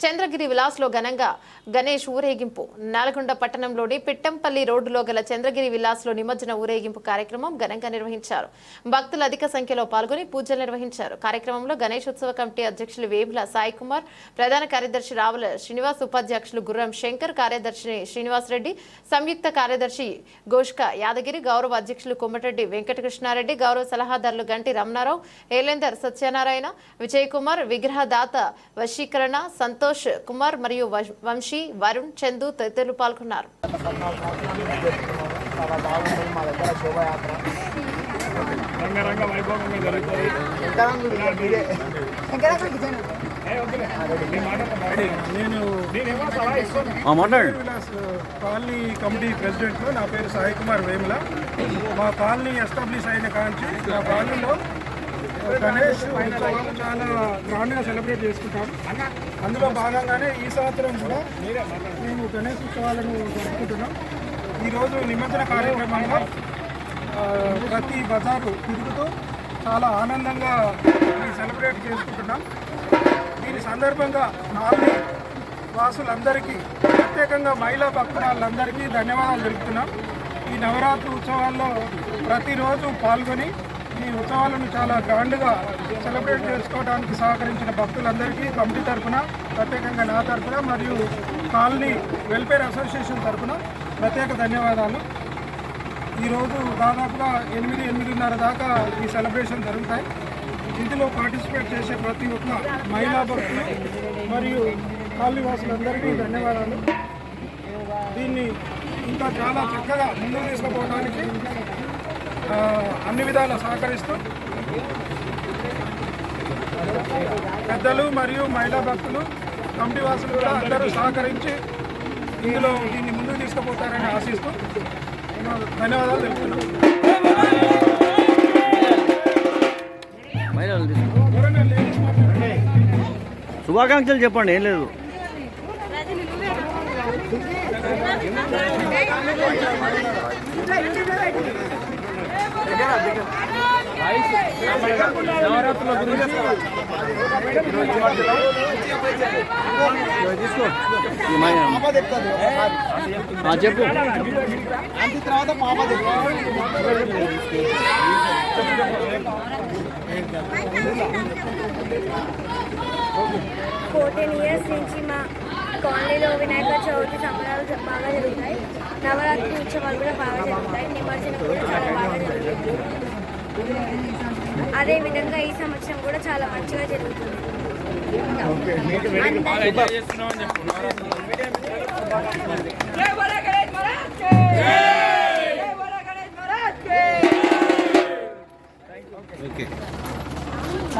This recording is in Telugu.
చంద్రగిరి విలాస్లో ఘనంగా గణేష్ ఊరేగింపు. నల్గొండ పట్టణంలోని పిట్టంపల్లి రోడ్డులో గల చంద్రగిరి విలాస్లో నిమజ్జన ఊరేగింపు కార్యక్రమం ఘనంగా నిర్వహించారు. భక్తులు అధిక సంఖ్యలో పాల్గొని పూజలు నిర్వహించారు. కార్యక్రమంలో గణేష్ ఉత్సవ కమిటీ అధ్యక్షులు వేముల సాయి కుమార్ ప్రధాన కార్యదర్శి రావుల శ్రీనివాస్ ఉపాధ్యక్షులు గుర్రం శంకర్ కార్యదర్శి శ్రీనివాస్ రెడ్డి సంయుక్త కార్యదర్శి గోష్క యాదగిరి గౌరవ అధ్యక్షులు కొమ్మటిరెడ్డి వెంకటకృష్ణారెడ్డి గౌరవ సలహాదారులు గంటి రమణారావు ఏలేందర్ సత్యనారాయణ విజయకుమార్ విగ్రహదాత వశీకరణ సంతోష్ కుమార్ మరియు వ- వంశీ వరుణ్ చందు తదితరులు పాల్గొన్నారు. రంగరంగ వైభవంగా జరుగుతుంది కాలనీ కమిటీ ప్రెసిడెంట్ నా పేరు సాయి కుమార్ వేముల. మా కాలనీ ఎస్టాబ్లిష్ అయిన కాంచి మా కాలనీలో గణేష్ ఉత్సవం చాలా గ్రాండ్గా సెలబ్రేట్ చేసుకుంటాం అందులో భాగంగానే ఈ సంవత్సరం కూడా మేము గణేష్ ఉత్సవాలను జరుపుకుంటున్నాం. ఈరోజు నిమజ్జన కార్యక్రమంగా ప్రతి బజారు తిరుగుతూ చాలా ఆనందంగా సెలబ్రేట్ చేసుకుంటున్నాం. దీని సందర్భంగా నాలుగు వాసులందరికీ ప్రత్యేకంగా మహిళా భక్తురాళ్ళందరికీ ధన్యవాదాలు తెలుపుతున్నాం. ఈ నవరాత్రి ఉత్సవాల్లో ప్రతిరోజు పాల్గొని ఈ ఉత్సవాలను చాలా గ్రాండ్గా సెలబ్రేట్ చేసుకోవడానికి సహకరించిన భక్తులందరికీ కమిటీ తరఫున ప్రత్యేకంగా నా తరఫున మరియు కాలనీ వెల్ఫేర్ అసోసియేషన్ తరఫున ప్రత్యేక ధన్యవాదాలు. ఈరోజు దాదాపుగా ఎనిమిది ఎనిమిదిన్నర దాకా ఈ సెలబ్రేషన్ జరుగుతాయి. ఇందులో పార్టిసిపేట్ చేసే ప్రతి ఒక్క మహిళా భక్తులు మరియు కాలనీవాసులందరికీ ధన్యవాదాలు. దీన్ని ఇంకా చాలా చక్కగా ముందుకు తీసుకుపోవడానికి అన్ని విధాలా సహకరిస్తూ పెద్దలు మరియు మహిళా భక్తులు కమిటీ వాసులు కూడా అందరూ సహకరించి ఇందులో దీన్ని ముందుకు తీసుకుపోతారని ఆశిస్తూ ధన్యవాదాలు తెలుపుతున్నాం. శుభాకాంక్షలు చెప్పండి ఏం లేదు. నవరాత్రుల గురించి చెప్పు అంతే తర్వాత పాప ఫోర్టీన్ ఇయర్స్ నుంచి మా కాలనీలో వినాయక చవితి సంబరాలు బాగా జరుగుతాయి. నవరాత్రి ఉత్సవాలు కూడా బాగా జరుగుతాయి. నిమజ్జనం కూడా చాలా బాగా జరుగుతాయి అదేవిధంగా ఈ సంవత్సరం కూడా చాలా మంచిగా జరుగుతుంది.